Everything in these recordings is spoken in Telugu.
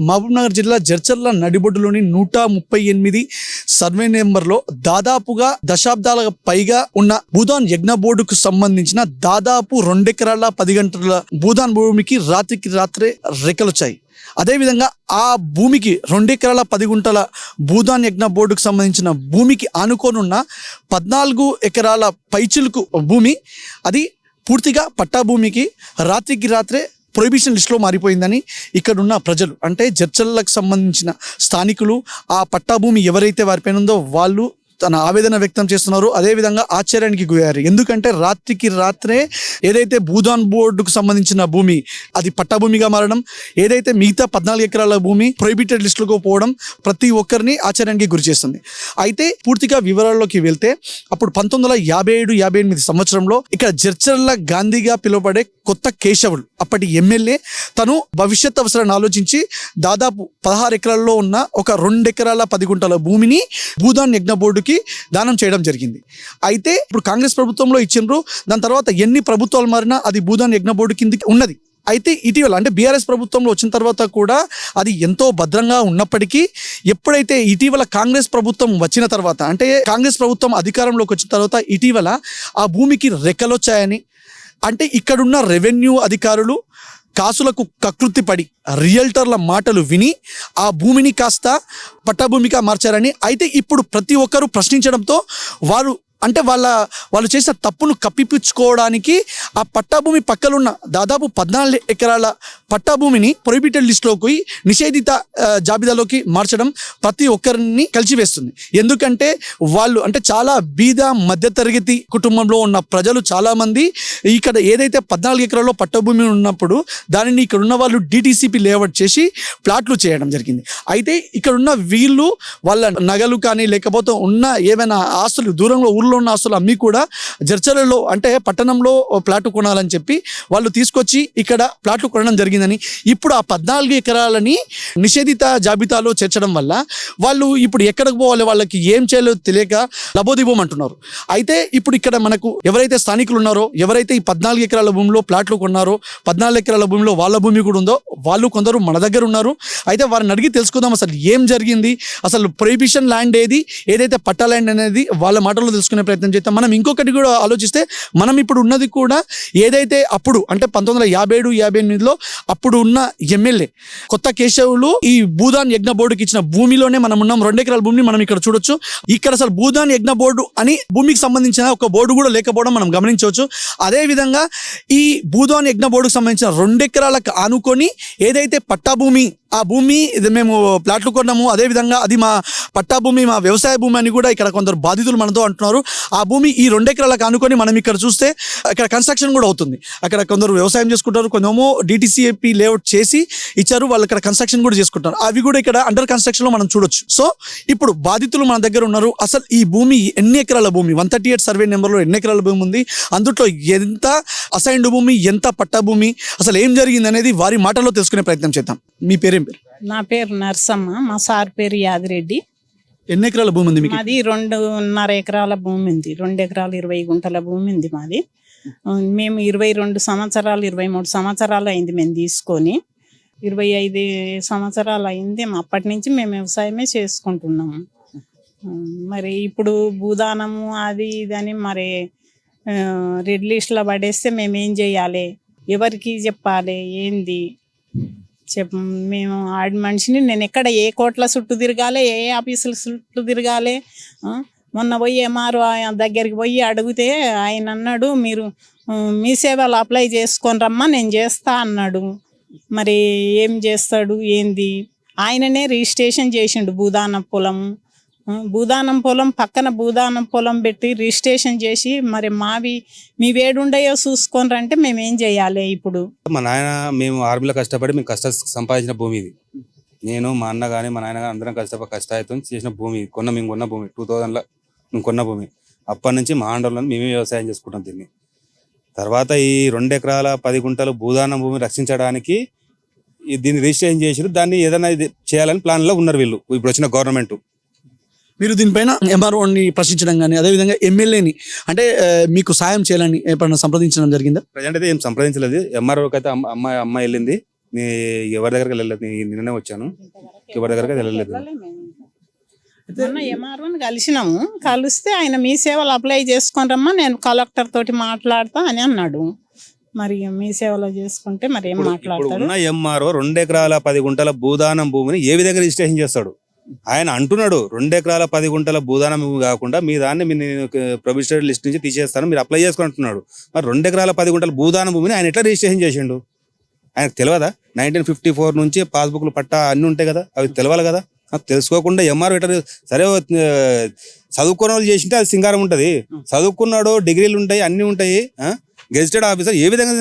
మహబూబ్నగర్ జిల్లా జడ్చర్ల నడిబొడ్డులోని నూట ముప్పై ఎనిమిది సర్వే నెంబర్లో దాదాపుగా దశాబ్దాల పైగా ఉన్న భూదాన్ యజ్ఞ బోర్డుకు సంబంధించిన దాదాపు రెండెకరాల పది గంటల భూదాన్ భూమికి రాత్రికి రాత్రే రెక్కలొచ్చాయి అదేవిధంగా ఆ భూమికి రెండెకరాల పది గుంటల భూదాన్ యజ్ఞ బోర్డుకు సంబంధించిన భూమికి ఆనుకోనున్న పద్నాలుగు ఎకరాల పైచిలుకు భూమి అది పూర్తిగా పట్టా భూమికి రాత్రికి రాత్రే ప్రొహిబిషన్ లిస్ట్లో మారిపోయిందని ఇక్కడున్న ప్రజలు అంటే జడ్చర్లకు సంబంధించిన స్థానికులు ఆ పట్టాభూమి ఎవరైతే వారిపైన ఉందో వాళ్ళు తన ఆవేదన వ్యక్తం చేస్తున్నారు. అదేవిధంగా ఆశ్చర్యానికి గురయ్యారు. ఎందుకంటే రాత్రికి రాత్రే ఏదైతే భూదాన్ బోర్డుకు సంబంధించిన భూమి అది పట్టభూమిగా మారడం ఏదైతే మిగతా పద్నాలుగు ఎకరాల భూమి ప్రొహిబిటెడ్ లిస్టులకు పోవడం ప్రతి ఒక్కరిని ఆశ్చర్యానికి గురి చేస్తుంది. అయితే పూర్తిగా వివరాల్లోకి వెళ్తే అప్పుడు పంతొమ్మిది వందల యాభై ఏడు యాభై ఎనిమిది సంవత్సరంలో ఇక్కడ జర్చర్ల గాంధీగా పిలువబడే కొత్త కేశవులు అప్పటి ఎమ్మెల్యే తను భవిష్యత్ అవసరాన్ని ఆలోచించి దాదాపు పదహారు ఎకరాల్లో ఉన్న ఒక రెండు ఎకరాల పది గుంటల భూమిని భూదాన్ యజ్ఞ బోర్డుకి దానం చేయడం జరిగింది. అయితే ఇప్పుడు కాంగ్రెస్ ప్రభుత్వంలో ఇచ్చిండ్రు దాని తర్వాత ఎన్ని ప్రభుత్వాలు మారినా అది భూదాన్ యజ్ఞ బోర్డు కిందకి ఉన్నది. అయితే ఇటీవల అంటే బీఆర్ఎస్ ప్రభుత్వంలో వచ్చిన తర్వాత కూడా అది ఎంతో భద్రంగా ఉన్నప్పటికీ ఎప్పుడైతే ఇటీవల కాంగ్రెస్ ప్రభుత్వం వచ్చిన తర్వాత అంటే కాంగ్రెస్ ప్రభుత్వం అధికారంలోకి వచ్చిన తర్వాత ఇటీవల ఆ భూమికి రెక్కలొచ్చాయని అంటే ఇక్కడున్న రెవెన్యూ అధికారులు కాసులకు కకృతి పడి రియల్టర్ల మాటలు విని ఆ భూమిని కాస్త పట్టభూమిగా మార్చారని అయితే ఇప్పుడు ప్రతి ఒక్కరూ ప్రశ్నించడంతో వారు అంటే వాళ్ళ వాళ్ళు చేసిన తప్పును కప్పిపుచ్చుకోవడానికి ఆ పట్టాభూమి పక్కలున్న దాదాపు పద్నాలుగు ఎకరాల పట్టాభూమిని ప్రొహిబిటెడ్ లిస్టులోకి నిషేధిత జాబితాలోకి మార్చడం ప్రతి ఒక్కరిని కలిసివేస్తుంది ఎందుకంటే వాళ్ళు అంటే చాలా బీద మధ్యతరగతి కుటుంబంలో ఉన్న ప్రజలు చాలామంది ఇక్కడ ఏదైతే పద్నాలుగు ఎకరాల్లో పట్టభూమి ఉన్నప్పుడు దానిని ఇక్కడ ఉన్న వాళ్ళు డిటీసీపీ లేఅవుట్ చేసి ప్లాట్లు చేయడం జరిగింది. అయితే ఇక్కడ ఉన్న వీళ్ళు వాళ్ళ నగలు కానీ లేకపోతే ఉన్న ఏమైనా ఆస్తులు దూరంలో ఊర్లో ఉన్న ఆస్తులు అమ్మి కూడా జర్చలలో అంటే పట్టణంలో ప్లాట్ కొనాలని చెప్పి వాళ్ళు తీసుకొచ్చి ఇక్కడ ప్లాట్లు కొనడం జరిగిందని ఇప్పుడు ఆ పద్నాలుగు ఎకరాలని నిషేధిత జాబితాలో చేర్చడం వల్ల వాళ్ళు ఇప్పుడు ఎక్కడికి పోవాలి వాళ్ళకి ఏం చేయాలో తెలియక లబోదిబోం అంటున్నారు అయితే ఇప్పుడు ఇక్కడ మనకు ఎవరైతే స్థానికులు ఉన్నారో ఎవరైతే ఈ పద్నాలుగు ఎకరాల భూమిలో ప్లాట్లు కొన్నారో పద్నాలుగు ఎకరాల భూమిలో వాళ్ళ భూమి కూడా ఉందో వాళ్ళు కొందరు మన దగ్గర ఉన్నారు. అయితే వారిని అడిగి తెలుసుకుందాం అసలు ఏం జరిగింది అసలు ప్రొహిబిషన్ ల్యాండ్ ఏది ఏదైతే పట్టా ల్యాండ్ అనేది వాళ్ళ మాటల్లో తెలుసుకునే ప్రయత్నం చేస్తాం మనం ఇంకొకటి కూడా ఆలోచిస్తే మనం ఇప్పుడు ఉన్నది కూడా ఏదైతే అప్పుడు అంటే పంతొమ్మిది వందల యాభై ఏడు యాభై ఎనిమిదిలో అప్పుడు ఉన్న ఎమ్మెల్యే కొత్త కేశవులు ఈ భూదాన్ యజ్ఞ బోర్డుకి ఇచ్చిన భూమిలోనే మనం ఉన్నాం. రెండు ఎకరాల భూమిని మనం ఇక్కడ చూడొచ్చు. ఇక్కడ అసలు భూదాన్ యజ్ఞ బోర్డు అని భూమికి సంబంధించిన ఒక బోర్డు కూడా లేకపోవడం మనం గమనించవచ్చు. అదే విధంగా ఈ భూదాన్ యజ్ఞ బోర్డుకు సంబంధించిన రెండు ఎకరాలకు ఆనుకొని ఏదైతే పట్టా భూమి ఆ భూమి ఇది మేము ప్లాట్లు కొన్నాము. అదే విధంగా అది మా పట్టా భూమి మా వ్యవసాయ భూమి అని కూడా ఇక్కడ కొందరు బాధితులు మనతో అంటున్నారు. ఆ భూమి ఈ రెండెకరాలకు ఆనుకొని మనం ఇక్కడ చూస్తే అక్కడ కన్స్ట్రక్షన్ కూడా అవుతుంది. అక్కడ కొందరు వ్యవసాయం చేసుకుంటారు కొందరేమో డిటిసిఏపి లేఅవుట్ చేసి ఇచ్చారు వాళ్ళు ఇక్కడ కన్స్ట్రక్షన్ కూడా చేసుకుంటారు అవి కూడా ఇక్కడ అండర్ కన్స్ట్రక్షన్లో మనం చూడొచ్చు. సో ఇప్పుడు బాధితులు మన దగ్గర ఉన్నారు. అసలు ఈ భూమి ఎన్ని ఎకరాల భూమి? వన్ థర్టీ ఎయిట్ సర్వే నెంబర్లో ఎన్ని ఎకరాల భూమి ఉంది? అందులో ఎంత అసైన్డ్ భూమి ఎంత పట్టా భూమి? అసలు ఏం జరిగింది అనేది వారి మాటల్లో తెలుసుకునే ప్రయత్నం చేద్దాం. మీ పేరేం పేరు? నా పేరు నర్సమ్మ. మా సార్ పేరు యాదిరెడ్డి. ఎన్ని ఎకరాల భూమి ఉంది మీకు? మాది రెండున్నర ఎకరాల భూమి ఉంది. రెండు ఎకరాలు ఇరవై గుంటల భూమి ఉంది మాది. మేము ఇరవై రెండు సంవత్సరాలు ఇరవై మూడు సంవత్సరాలు అయింది మేము తీసుకొని. ఇరవై ఐదు సంవత్సరాలు అయింది. అప్పటి నుంచి మేము వ్యవసాయమే చేసుకుంటున్నాము. మరి ఇప్పుడు భూదానము అది ఇది అని మరి రెడ్ లిస్ట్లో పడేస్తే మేము ఏం చేయాలి? ఎవరికి చెప్పాలి? ఏంది? చెప్ మేము ఆడి మనిషిని నేను ఎక్కడ ఏ కోట్ల చుట్టూ తిరగాలి ఏ ఆఫీసుల చుట్టూ తిరగాలి మొన్న పోయి ఎంఆర్ఓ దగ్గరికి పోయి అడిగితే ఆయన అన్నాడు మీరు మీ సేవలు అప్లై చేసుకొని రమ్మా నేను చేస్తా అన్నాడు. మరి ఏం చేస్తాడు ఏంది? ఆయననే రిజిస్ట్రేషన్ చేసిండు భూదాన పొలం భూదానం పొలం పక్కన భూదానం పొలం పెట్టి రిజిస్ట్రేషన్ చేసి మరి మావి మీ వేడుండయో చూసుకొని అంటే మేము ఏం చేయాలి ఇప్పుడు. మా నాయన మేము ఆర్మీలో కష్టపడి మేము కష్ట సంపాదించిన భూమి ఇది. నేను మా అన్న కానీ మా నాయన కానీ అందరం కష్టపడి కష్టాయితం చేసిన భూమి ఇది. కొన్న మేము కొన్న భూమి టూ థౌజండ్లో మేము కొన్న భూమి. అప్పటి నుంచి మా ఆండోళ్ళని మేమే వ్యవసాయం చేసుకుంటాం దీన్ని. తర్వాత ఈ రెండు ఎకరాల పది గుంటలు భూదానం భూమి రక్షించడానికి దీన్ని రిజిస్ట్రేషన్ చేసి దాన్ని ఏదైనా ఇది చేయాలని ప్లాన్లో ఉన్నారు వీళ్ళు. ఇప్పుడు వచ్చిన గవర్నమెంట్. మీరు దీనిపైన ఎంఆర్ఓని ప్రశ్నించడం కానీ అదేవిధంగా ఎమ్మెల్యేని అంటే మీకు సాయం చేయాలని ఎప్పుడైనా సంప్రదించడం జరిగిందా? ప్రజెంట్ అయితే ఏం సంప్రదించలేదు. ఎంఆర్ఓకి అయితే అమ్మ- అమ్మాయి అమ్మాయి వెళ్ళింది. నీ ఎవరి దగ్గరికి వెళ్ళలేదు నేను నిన్ననే వచ్చాను. ఎవరి దగ్గరికి వెళ్ళలేదు. మొన్న ఎంఆర్ఓని కలిసినాము. కలిస్తే ఆయన మీ సేవలు అప్లై చేసుకుంటామా? నేను కలెక్టర్ తోటి మాట్లాడతా అని అన్నాడు. మరి మీ సేవలో చేసుకుంటే మరి ఏం మాట్లాడతాడు? ఎంఆర్ఓ రెండు ఎకరాల పది గుంటల భూదానం భూమిని ఏ విధంగా రిజిస్ట్రేషన్ చేస్తాడు? ఆయన అంటున్నాడు రెండు ఎకరాల పది గుంటల భూదానం భూమి కాకుండా మీ దాన్ని మీ ప్రొవిజనరీ లిస్ట్ నుంచి తీసేస్తాను మీరు అప్లై చేసుకుని అంటున్నాడు మరి రెండు ఎకరాల పది గుంటల భూదాన భూమిని ఆయన ఎట్లా రిజిస్ట్రేషన్ చేసిండు? ఆయనకు తెలియదా నైన్టీన్ ఫిఫ్టీ ఫోర్ నుంచి పాస్బుక్లు పట్టా అన్ని ఉంటాయి కదా అవి తెలవాలి కదా? తెలుసుకోకుండా ఎంఆర్ ఎట్లా సరే చదువుకున్న వాళ్ళు చేసింటే అది సింగారం ఉంటుంది. చదువుకున్నాడు డిగ్రీలు ఉంటాయి అన్ని ఉంటాయి గెజిటెడ్ ఆఫీసర్ ఏ విధంగా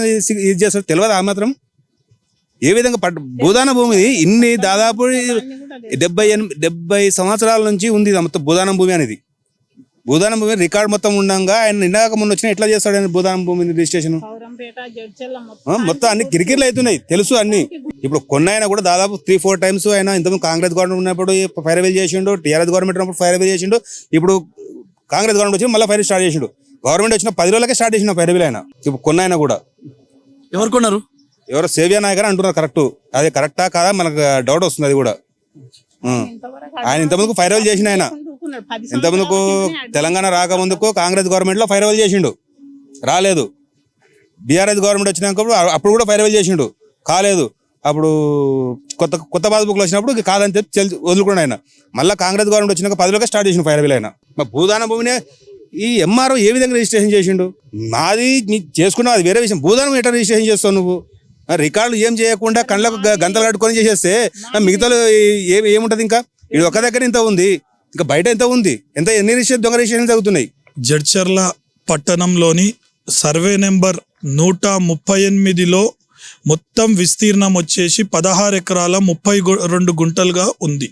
ఇది చేస్తాడు తెలియదా ఆ మాత్రం? ఏ విధంగా పట్ట భూదాన భూమి ఇన్ని దాదాపు డెబ్బై ఎనిమిది డెబ్బై సంవత్సరాల నుంచి ఉంది మొత్తం భూదానం భూమి అనేది. భూదానం భూమి రికార్డ్ మొత్తం ఉండగా ఆయన నిన్నగాక మొన్న వచ్చిన ఎట్లా చేస్తాడు ఆయన భూదానం భూమి రిజిస్ట్రేషన్? మొత్తం అన్ని కిరికిర్లు అవుతున్నాయి. తెలుసు అన్ని. ఇప్పుడు కొన్ని అయినా కూడా దాదాపు త్రీ ఫోర్ టైమ్స్ ఆయన ఇంతకుముందు కాంగ్రెస్ గవర్నమెంట్ ఉన్నప్పుడు ఫైర్ అవైల్ చేసిండు టీఆర్ఎస్ గవర్నమెంట్ ఉన్నప్పుడు ఫైర్ అవైల్ చేసిండు ఇప్పుడు కాంగ్రెస్ గవర్నమెంట్ వచ్చి మళ్ళీ ఫైర్ స్టార్ట్ చేసిండు. గవర్నమెంట్ వచ్చిన పది రోజులకే స్టార్ట్ చేసిన ఫైర్ అవైల్ ఆయన. ఇప్పుడు కొన్ని అయినా కూడా. ఎవరు కొన్నారు? ఎవరో సేవియా నాయక్ అని అంటున్నారు కరెక్ట్ అది కరెక్టా కాదా? మనకు డౌట్ వస్తుంది అది కూడా. ఆయన ఇంతకుముందు ఫైర్ అవైల్ చేసిన ఆయన ఇంతకుముందుకు తెలంగాణ రాకముందుకు కాంగ్రెస్ గవర్నమెంట్లో ఫైర్ అవైల్ చేసిండు. రాలేదు. బీఆర్ఎస్ గవర్నమెంట్ వచ్చినాక అప్పుడు కూడా ఫైర్ అవైల్ చేసిండు. కాలేదు. అప్పుడు కొత్త కొత్త పాస్బుక్లు వచ్చినప్పుడు కాదని చెప్పి వదులుకున్నాడు ఆయన. మళ్ళీ కాంగ్రెస్ గవర్నమెంట్ వచ్చినాక పదిలోకే స్టార్ట్ చేసిండు ఫైర్ అవైల్ ఆయన. మరి భూదాన భూమినే ఈ ఎంఆర్ఓ ఏ విధంగా రిజిస్ట్రేషన్ చేసిండు? మాది నీ చేసుకున్నావు అది వేరే విషయం. భూదానం ఎట్లా రిజిస్ట్రేషన్ చేస్తావు నువ్వు? రికార్డులు ఏం చేయకుండా కళ్ళకు గంతలు కట్టుకొని చేసేస్తే మిగతాలు ఏ ఏముంటది ఇంకా? ఇది ఒక దగ్గర ఇంత ఉంది ఇంకా బయట ఎంత ఉంది? ఎంత ఎన్ని రిజిస్ట్రేషన్ దొంగ రిజిస్ట్రేషన్ జరుగుతున్నాయి? జడ్చర్ల పట్టణంలోని సర్వే నెంబర్ నూట ముప్పై ఎనిమిదిలో మొత్తం విస్తీర్ణం వచ్చేసి పదహారు ఎకరాల ముప్పై రెండు గుంటలుగా ఉంది.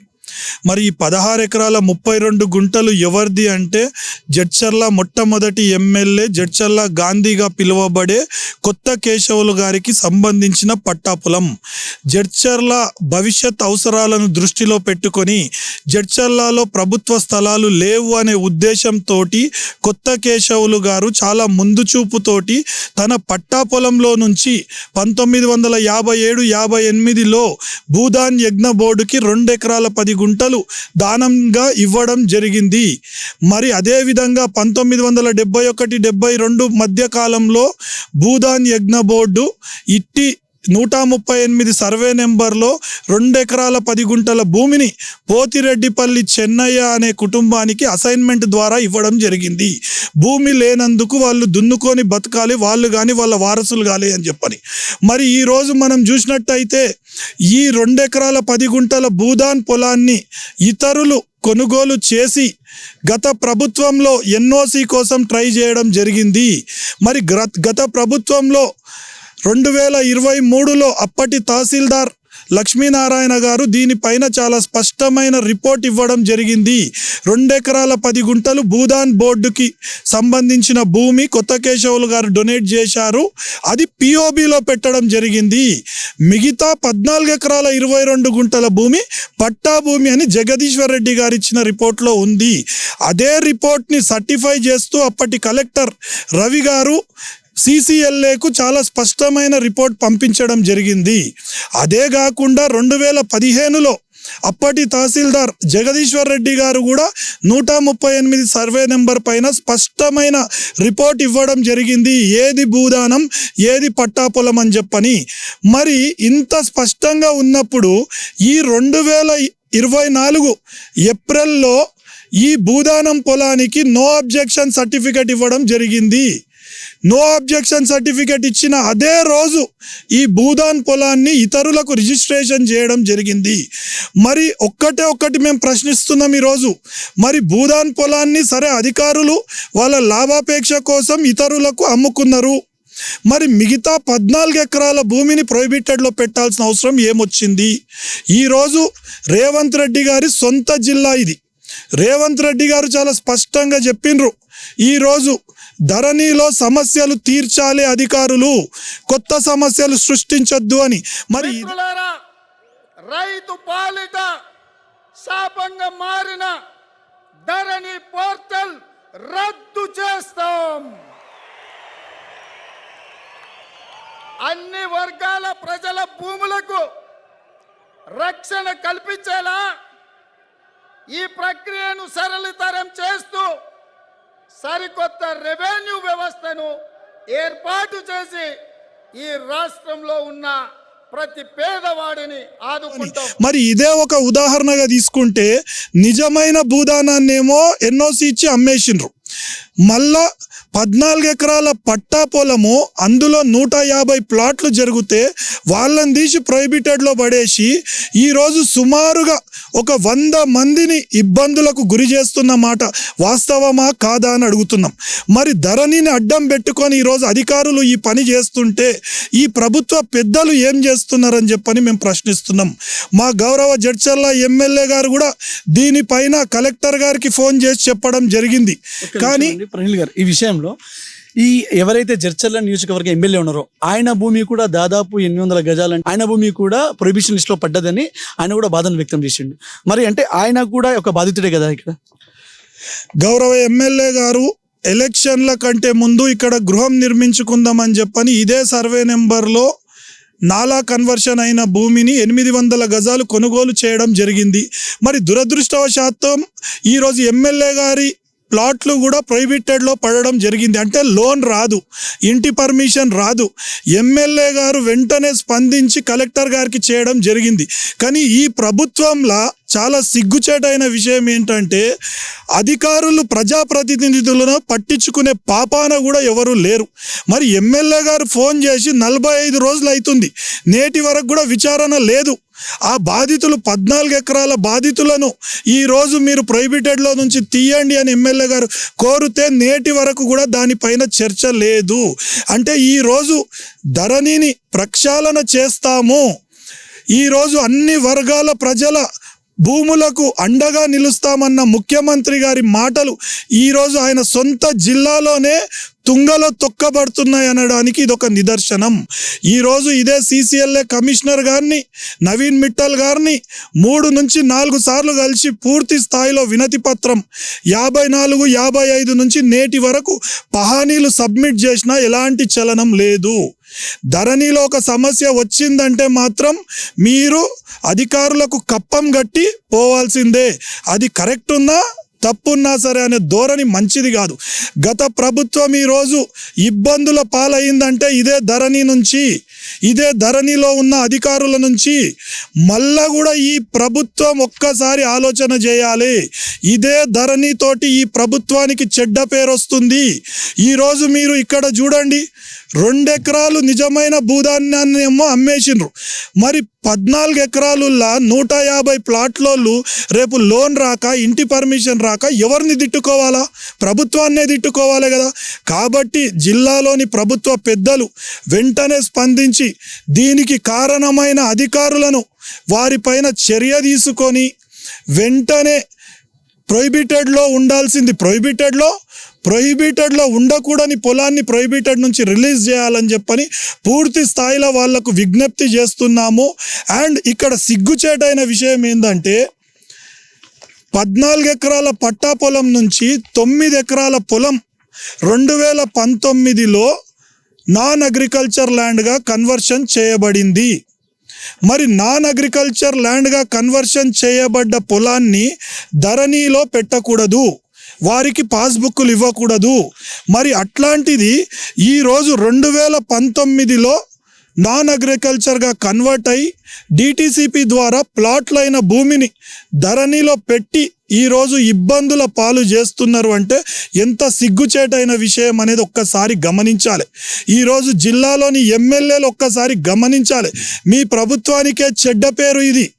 మరి ఈ పదహారు ఎకరాల ముప్పై రెండు గుంటలు ఎవరిది అంటే జడ్చర్ల మొట్టమొదటి ఎమ్మెల్యే జడ్చర్ల గాంధీగా పిలువబడే కొత్త కేశవులు గారికి సంబంధించిన పట్టాపులం. జడ్చర్ల భవిష్యత్ అవసరాలను దృష్టిలో పెట్టుకొని జడ్చర్లలో ప్రభుత్వ స్థలాలు లేవు అనే ఉద్దేశంతో కొత్త కేశవులు గారు చాలా ముందు చూపుతోటి తన పట్టాపొలంలో నుంచి పంతొమ్మిది వందల యాభై ఏడు యాభై ఎనిమిదిలో భూదాన్ యజ్ఞ బోర్డుకి రెండు ఎకరాల పది గుంటలు దానంగా ఇవ్వడం జరిగింది. మరి అదేవిధంగా పంతొమ్మిది వందల డెబ్బై ఒకటి డెబ్బై రెండు మధ్య కాలంలో భూదాన్ యజ్ఞ బోర్డు ఇట్టి నూట ముప్పై ఎనిమిది సర్వే నెంబర్లో రెండు ఎకరాల పది గుంటల భూమిని పోతిరెడ్డిపల్లి చెన్నయ్య అనే కుటుంబానికి అసైన్మెంట్ ద్వారా ఇవ్వడం జరిగింది. భూమి లేనందుకు వాళ్ళు దున్నుకొని బతకాలి వాళ్ళు కానీ వాళ్ళ వారసులు కాలి అని చెప్పని. మరి ఈరోజు మనం చూసినట్టయితే ఈ రెండు ఎకరాల పది గుంటల భూదాన్ పొలాన్ని ఇతరులు కొనుగోలు చేసి గత ప్రభుత్వంలో ఎన్ఓసి కోసం ట్రై చేయడం జరిగింది. మరి గత ప్రభుత్వంలో రెండు వేల ఇరవై మూడులో అప్పటి తహసీల్దార్ లక్ష్మీనారాయణ గారు దీనిపైన చాలా స్పష్టమైన రిపోర్ట్ ఇవ్వడం జరిగింది. రెండెకరాల పది గుంటలు భూదాన్ బోర్డుకి సంబంధించిన భూమి కొత్త కేశవులు గారు డొనేట్ చేశారు. అది పిఓబిలో పెట్టడం జరిగింది. మిగతా పద్నాలుగు ఎకరాల ఇరవై రెండు గుంటల భూమి పట్టా భూమి అని జగదీశ్వర్ రెడ్డి గారు ఇచ్చిన రిపోర్ట్లో ఉంది. అదే రిపోర్ట్ని సర్టిఫై చేస్తూ అప్పటి కలెక్టర్ రవి గారు సిసిఎల్ఏకు చాలా స్పష్టమైన రిపోర్ట్ పంపించడం జరిగింది. అదే కాకుండా రెండు వేల పదిహేనులో అప్పటి తహసీల్దార్ జగదీశ్వర్ రెడ్డి గారు కూడా నూట ముప్పై ఎనిమిది సర్వే నెంబర్ పైన స్పష్టమైన రిపోర్ట్ ఇవ్వడం జరిగింది. ఏది భూదానం ఏది పట్టాపొలం అని చెప్పని. మరి ఇంత స్పష్టంగా ఉన్నప్పుడు ఈ రెండు వేల ఇరవై నాలుగు ఏప్రిల్లో ఈ భూదానం పొలానికి నో అబ్జెక్షన్ సర్టిఫికెట్ ఇవ్వడం జరిగింది. నో అబ్జెక్షన్ సర్టిఫికెట్ ఇచ్చిన అదే రోజు ఈ భూదాన్ పొలాన్ని ఇతరులకు రిజిస్ట్రేషన్ చేయడం జరిగింది. మరి ఒక్కటే ఒక్కటి మేము ప్రశ్నిస్తున్నాం ఈరోజు. మరి భూదాన్ పొలాన్ని సరే అధికారులు వాళ్ళ లాభాపేక్ష కోసం ఇతరులకు అమ్ముకున్నారు. మరి మిగతా పద్నాలుగు ఎకరాల భూమిని ప్రొహిబిటెడ్లో పెట్టాల్సిన అవసరం ఏమొచ్చింది? ఈరోజు రేవంత్ రెడ్డి గారి సొంత జిల్లా ఇది. రేవంత్ రెడ్డి గారు చాలా స్పష్టంగా చెప్పిండ్రు ఈరోజు ధరణిలో సమస్యలు తీర్చాలి అధికారులు. కొత్త సమస్యలు సృష్టించొద్దు అని. మరి రైతు పాలిట శాపంగా మారిన ధరణి పోర్టల్ రద్దు చేస్తాం. అన్ని వర్గాల ప్రజల భూములకు రక్షణ కల్పించేలా ఈ ప్రక్రియను సరళతరం చేస్తూ సరికొత్త రెవెన్యూ వ్యవస్థను ఏర్పాటు చేసి ఈ రాష్ట్రంలో ఉన్న ప్రతి పేదవాడిని ఆదుకుంటాం మరి ఇదే ఒక ఉదాహరణగా తీసుకుంటే నిజమైన భూదానాన్నేమో ఎన్ఓసి ఇచ్చి అమ్మేసిండ్రు. మళ్ళా పద్నాలుగు ఎకరాల పట్టా పొలము అందులో నూట యాభై ప్లాట్లు జరిగితే వాళ్ళని తీసి ప్రొహిబిటెడ్లో పడేసి ఈరోజు సుమారుగా ఒక వంద మందిని ఇబ్బందులకు గురి చేస్తున్న మాట వాస్తవమా కాదా అని అడుగుతున్నాం. మరి ధరణిని అడ్డం పెట్టుకొని ఈరోజు అధికారులు ఈ పని చేస్తుంటే ఈ ప్రభుత్వ పెద్దలు ఏం చేస్తున్నారని చెప్పని మేము ప్రశ్నిస్తున్నాం. మా గౌరవ జడ్చర్ల ఎమ్మెల్యే గారు కూడా దీనిపైన కలెక్టర్ గారికి ఫోన్ చేసి చెప్పడం జరిగింది. కానీ చూడండి, గారు ఈ విషయంలో ఈ ఎవరైతే జడ్చర్ల నియోజకవర్గ ఎమ్మెల్యే ఉన్నారో ఆయన భూమి కూడా దాదాపు ఎనిమిది వందల గజాలు ఆయన భూమి కూడా ప్రొహిబిషన్ లిస్ట్లో పడ్డదని ఆయన కూడా బాధను వ్యక్తం చేసిండు. మరి అంటే ఆయన కూడా ఒక బాధితుడే కదా ఇక్కడ? గౌరవ ఎమ్మెల్యే గారు ఎలక్షన్ల కంటే ముందు ఇక్కడ గృహం నిర్మించుకుందామని చెప్పని ఇదే సర్వే నెంబర్లో నాలా కన్వర్షన్ అయిన భూమిని ఎనిమిది వందల గజాలు కొనుగోలు చేయడం జరిగింది. మరి దురదృష్టవశాత్తు ఈరోజు ఎమ్మెల్యే గారి ప్లాట్లు కూడా ప్రైవేటెడ్లో పడడం జరిగింది. అంటే లోన్ రాదు. ఇంటి పర్మిషన్ రాదు. ఎమ్మెల్యే గారు వెంటనే స్పందించి కలెక్టర్ గారికి చేయడం జరిగింది. కానీ ఈ ప్రభుత్వంలో చాలా సిగ్గుచేటైన విషయం ఏంటంటే అధికారులు ప్రజాప్రతినిధులను పట్టించుకునే పాపాన కూడా ఎవరు లేరు. మరి ఎమ్మెల్యే గారు ఫోన్ చేసి నలభై ఐదు రోజులు అవుతుంది. నేటి వరకు కూడా విచారణ లేదు. ఆ బాధితులు పద్నాలుగు ఎకరాల బాధితులను ఈరోజు మీరు ప్రొహిబిటెడ్లో నుంచి తీయండి అని ఎమ్మెల్యే గారు కోరితే నేటి వరకు కూడా దానిపైన చర్చ లేదు. అంటే ఈరోజు ధరణిని ప్రక్షాళన చేస్తాము. ఈరోజు అన్ని వర్గాల ప్రజల భూములకు అండగా నిలుస్తామన్న ముఖ్యమంత్రి గారి మాటలు ఈరోజు ఆయన సొంత జిల్లాలోనే తుంగలో తొక్కబడుతున్నాయి అనడానికి ఇదొక నిదర్శనం. ఈరోజు ఇదే సీసీఎల్ఏ కమిషనర్ గారిని నవీన్ మిట్టల్ గారిని మూడు నుంచి నాలుగు సార్లు కలిసి పూర్తి స్థాయిలో వినతి పత్రం యాభై నాలుగు యాభై ఐదు నుంచి నేటి వరకు పహానీలు సబ్మిట్ చేసినా ఎలాంటి చలనం లేదు. ధరణిలో ఒక సమస్య వచ్చిందంటే మాత్రం మీరు అధికారులకు కప్పం గట్టి పోవాల్సిందే. అది కరెక్ట్ ఉందా తప్పున్నా సరే అనే ధోరణి మంచిది కాదు. గత ప్రభుత్వం ఈరోజు ఇబ్బందుల పాలైందంటే ఇదే ధరణి నుంచి ఇదే ధరణిలో ఉన్న అధికారుల నుంచి. మళ్ళా కూడా ఈ ప్రభుత్వం ఒక్కసారి ఆలోచన చేయాలి. ఇదే ధరణితోటి ఈ ప్రభుత్వానికి చెడ్డ పేరు వస్తుంది ఈరోజు మీరు ఇక్కడ చూడండి రెండెకరాలు నిజమైన భూధాన్యాన్ని ఏమో అమ్మేసిండ్రు. మరి పద్నాలుగు ఎకరాలులా నూట యాభై ప్లాట్లోళ్ళు రేపు లోన్ రాక ఇంటి పర్మిషన్ రాక ఎవరిని తిట్టుకోవాలా? ప్రభుత్వాన్నే తిట్టుకోవాలి కదా. కాబట్టి జిల్లాలోని ప్రభుత్వ పెద్దలు వెంటనే స్పందించి దీనికి కారణమైన అధికారులను వారిపైన చర్య తీసుకొని వెంటనే ప్రొహిబిటెడ్లో ఉండాల్సింది ప్రొహిబిటెడ్లో ప్రొహిబిటెడ్లో ఉండకూడని పొలాన్ని ప్రొహిబిటెడ్ నుంచి రిలీజ్ చేయాలని చెప్పని పూర్తి స్థాయిలో వాళ్ళకు విజ్ఞప్తి చేస్తున్నాము. అండ్ ఇక్కడ సిగ్గుచేటైన విషయం ఏంటంటే పద్నాలుగు ఎకరాల పట్టా పొలం నుంచి తొమ్మిది ఎకరాల పొలం రెండు వేల పంతొమ్మిదిలో నాన్ అగ్రికల్చర్ ల్యాండ్గా కన్వర్షన్ చేయబడింది. మరి నాన్ అగ్రికల్చర్ ల్యాండ్గా కన్వర్షన్ చేయబడ్డ పొలాన్ని ధరణిలో పెట్టకూడదు. వారికి పాస్బుక్లు ఇవ్వకూడదు. మరి అట్లాంటిది ఈరోజు రెండు వేల పంతొమ్మిదిలో నాన్ అగ్రికల్చర్గా కన్వర్ట్ అయి డిటిసిపి ద్వారా ప్లాట్లైన భూమిని ధరణిలో పెట్టి ఈరోజు ఇబ్బందుల పాలు చేస్తున్నారు అంటే ఎంత సిగ్గుచేటైన విషయం అనేది ఒక్కసారి గమనించాలి. ఈరోజు జిల్లాలోని ఎమ్మెల్యేలు ఒక్కసారి గమనించాలి. మీ ప్రభుత్వానికే చెడ్డ పేరు ఇది.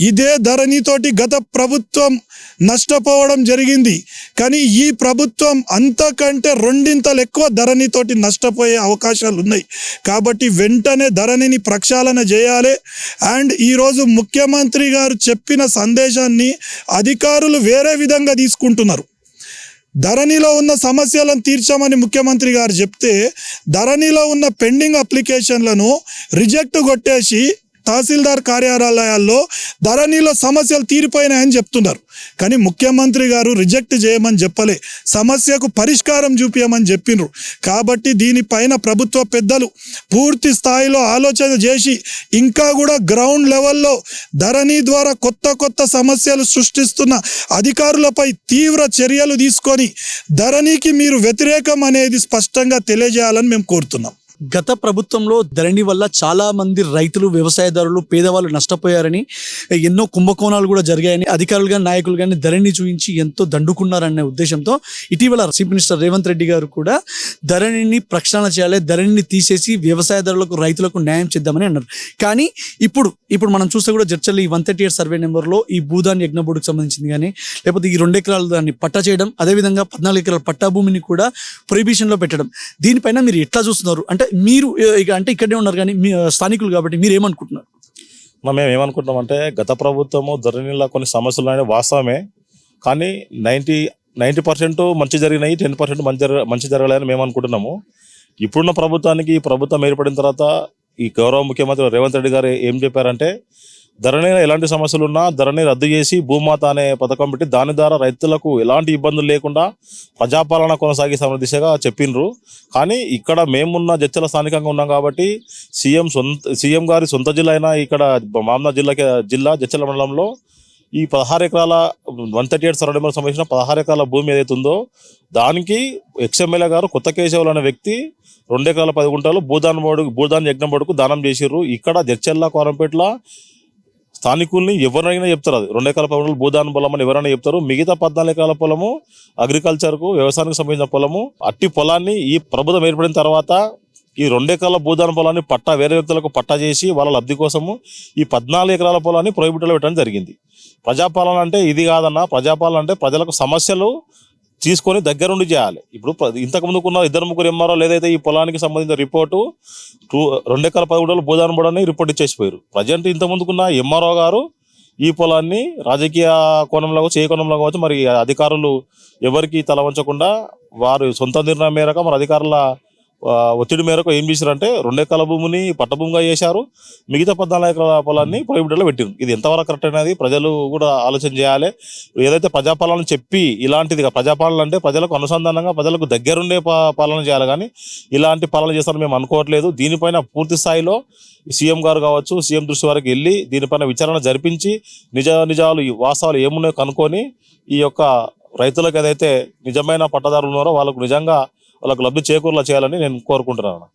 ఇదే ధరణితోటి గత ప్రభుత్వం నష్టపోవడం జరిగింది. కానీ ఈ ప్రభుత్వం అంతకంటే రెండింతలు ఎక్కువ ధరణితోటి నష్టపోయే అవకాశాలు ఉన్నాయి కాబట్టి వెంటనే ధరణిని ప్రక్షాళన చేయాలి. అండ్ ఈరోజు ముఖ్యమంత్రి గారు చెప్పిన సందేశాన్ని అధికారులు వేరే విధంగా తీసుకుంటున్నారు. ధరణిలో ఉన్న సమస్యలను తీర్చామని ముఖ్యమంత్రి గారు చెప్తే ధరణిలో ఉన్న పెండింగ్ అప్లికేషన్లను రిజెక్ట్ కొట్టేసి తహసీల్దార్ కార్యాలయాల్లో ధరణిలో సమస్యలు తీరిపోయినాయని చెప్తున్నారు. కానీ ముఖ్యమంత్రి గారు రిజెక్ట్ చేయమని చెప్పలే. సమస్యకు పరిష్కారం చూపించమని చెప్పిండ్రు కాబట్టి దీనిపైన ప్రభుత్వ పెద్దలు పూర్తి స్థాయిలో ఆలోచన చేసి ఇంకా కూడా గ్రౌండ్ లెవెల్లో ధరణి ద్వారా కొత్త కొత్త సమస్యలు సృష్టిస్తున్న అధికారులపై తీవ్ర చర్యలు తీసుకొని ధరణికి మీరు వ్యతిరేకం అనేది స్పష్టంగా తెలియజేయాలని మేము కోరుతున్నాం. గత ప్రభుత్వంలో ధరణి వల్ల చాలా మంది రైతులు వ్యవసాయదారులు పేదవాళ్ళు నష్టపోయారని ఎన్నో కుంభకోణాలు కూడా జరిగాయని అధికారులు కానీ నాయకులు కానీ ధరణి చూపించి ఎంతో దండుకున్నారనే ఉద్దేశంతో ఇటీవల చీఫ్ మినిస్టర్ రేవంత్ రెడ్డి గారు కూడా ధరణిని ప్రక్షాళన చేయాలి ధరణిని తీసేసి వ్యవసాయదారులకు రైతులకు న్యాయం చేద్దామని అన్నారు. కానీ ఇప్పుడు ఇప్పుడు మనం చూస్తే కూడా జడ్చల్ ఈ వన్ థర్టీ ఎయిట్ సర్వే నెంబర్లో ఈ భూదాన్ యజ్ఞ బోర్డుకు సంబంధించింది కానీ లేకపోతే ఈ రెండు ఎకరాలు దాన్ని పట్టా చేయడం అదేవిధంగా పద్నాలుగు ఎకరాల పట్టా భూమిని కూడా ప్రొహిబిషన్లో పెట్టడం. దీనిపైన మీరు ఎట్లా చూస్తున్నారు? అంటే మీరు ఇక అంటే ఇక్కడే ఉన్నారు కానీ మీ స్థానికులు కాబట్టి మీరు ఏమనుకుంటున్నారు? మేము ఏమనుకుంటున్నాం అంటే గత ప్రభుత్వము ధరణిలో కొన్ని సమస్యలు ఉన్నాయి వాస్తవమే. కానీ నైంటీ నైంటీ పర్సెంట్ మంచి జరిగినాయి టెన్ పర్సెంట్ మంచి జరగ మంచి జరగలేదని మేము అనుకుంటున్నాము. ఇప్పుడున్న ప్రభుత్వానికి ఈ ప్రభుత్వం ఏర్పడిన తర్వాత ఈ గౌరవ ముఖ్యమంత్రి రేవంత్ రెడ్డి గారు ఏం చెప్పారంటే ధరణి ఎలాంటి సమస్యలు ఉన్నా ధరణి రద్దు చేసి భూమాత అనే పథకం పెట్టి దాని ద్వారా రైతులకు ఎలాంటి ఇబ్బందులు లేకుండా ప్రజాపాలన కొనసాగిస్తామన్న దిశగా చెప్పిండ్రు కానీ ఇక్కడ మేమున్న జచ్చల స్థానికంగా ఉన్నాం కాబట్టి సీఎం సొంత సీఎం గారి సొంత జిల్లా అయిన ఇక్కడ మామనాథ్ జిల్లాకి జిల్లా జచ్చల మండలంలో ఈ పదహారు ఎకరాల వన్ థర్టీ ఎయిట్ సరౌండింగ్ సంబంధించిన పదహారు ఎకరాల భూమి ఏదైతే ఉందో దానికి ఎక్స్ఎమ్మెల్యే గారు కొత్త కేశవులు అనే వ్యక్తి రెండు ఎకరాల పది గుంటలు భూదాన్ బోర్డు భూదాన్ యజ్ఞం బోర్డుకు దానం చేసిర్రు. ఇక్కడ జడ్చెల్ల కోరంపేట్ల స్థానికుల్ని ఎవరైనా చెప్తారు అది. రెండు ఎకరాల పొలం భూదాన పొలం అని ఎవరైనా చెప్తారు. మిగతా పద్నాలుగు ఎకరాల పొలము అగ్రికల్చర్కు వ్యవసాయానికి సంబంధించిన పొలము అట్టి పొలాన్ని ఈ ప్రభుత్వం ఏర్పడిన తర్వాత ఈ రెండు ఎకరాల భూదాన పొలాన్ని పట్టా వేరే వ్యక్తులకు పట్టా చేసి వాళ్ళ లబ్ధి కోసము ఈ పద్నాలుగు ఎకరాల పొలాన్ని ప్రొహిబిట్లో పెట్టడం జరిగింది. ప్రజాపాలన అంటే ఇది కాదన్న ప్రజాపాలన అంటే ప్రజలకు సమస్యలు తీసుకొని దగ్గరుండి చేయాలి. ఇప్పుడు ఇంతకు ముందుకున్న ఇద్దరు ముగ్గురు ఎంఆర్ఓ లేదైతే ఈ పొలానికి సంబంధించిన రిపోర్టు టూ రెండు ఎకరాల పదకొండు భూదాన బోర్డని రిపోర్ట్ ఇచ్చేసిపోయారు. ప్రజెంట్ ఇంత ముందుకున్న ఎంఆర్ఓ గారు ఈ పొలాన్ని రాజకీయ కోణంలో కావచ్చు ఏ కోణంలో కావచ్చు మరి అధికారులు ఎవరికి తల వంచకుండా వారు సొంత నిర్ణయం మేరకు మరి అధికారుల ఒత్తిడి మేరకు ఏం చేశారంటే రెండు ఎకరాల భూమిని పట్టభూమిగా చేశారు. మిగతా పద్నాలుగు ఎకరాల పొలాన్ని ప్రొహిబిట్లో పెట్టింది ఇది ఎంతవరకు కరెక్ట్ అనేది ప్రజలు కూడా ఆలోచన చేయాలి. ఏదైతే ప్రజాపాలన చెప్పి ఇలాంటిది ప్రజాపాలన అంటే ప్రజలకు అనుసంధానంగా ప్రజలకు దగ్గరుండే పాలన చేయాలి కానీ ఇలాంటి పాలన చేస్తారని మేము అనుకోవట్లేదు. దీనిపైన పూర్తి స్థాయిలో సీఎం గారు కావచ్చు సీఎం దృష్టి వరకు వెళ్ళి దీనిపైన విచారణ జరిపించి నిజ నిజాలు ఈ వాస్తవాలు ఏమున్నాయో కనుక్కొని ఈ యొక్క రైతులకు ఏదైతే నిజమైన పట్టదారులు ఉన్నారో వాళ్ళకు నిజంగా వాళ్ళకు లబ్ధి చేకూరలా చేయాలని నేను కోరుకుంటున్నాను